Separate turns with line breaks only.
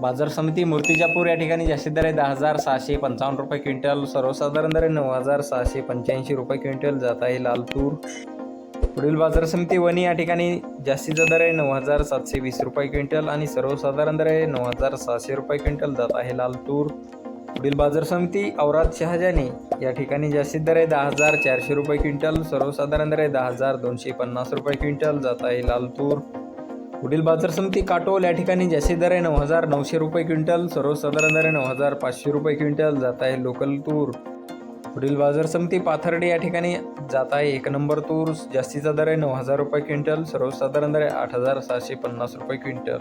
बाजार समिती मूर्तिजापूर या ठिकाणी जास्तीत दर आहे दहा हजार सहाशे पंचावन्न रुपये क्विंटल. सर्वसाधारण दर नऊ हजार सहाशे पंच्याऐंशी रुपये क्विंटल. जात आहे लालतूर. पुढील बाजार समिती वणी या ठिकाणी जास्तीचा दर आहे नऊ हजार सातशे वीस रुपये क्विंटल आणि सर्वसाधारण दर आहे नऊ हजार सहाशे रुपये क्विंटल. जात आहे लालतूर. पुढील बाजार समिती औराद शहाजानी या ठिकाणी जास्तीत दर आहे दहा हजार चारशे रुपये क्विंटल. सर्वसाधारण दर आहे दहा हजार दोनशे पन्नास रुपये क्विंटल. जात आहे लालतूर. पुढील बाजार समिती काटोल या ठिकाणी जास्ती दर आहे नऊ हजार नऊशे रुपये क्विंटल सर्वसाधारण दर नऊ हजार पाचशे रुपये क्विंटल जात आहे लोकल तूर. पुढील बाजार समिती पाथर्डी या ठिकाणी जात आहे एक नंबर तूर जास्तीचा दर आहे नऊ हजार रुपये क्विंटल सर्वसाधारण दर आहे आठ हजार सहाशे पन्नास रुपये क्विंटल.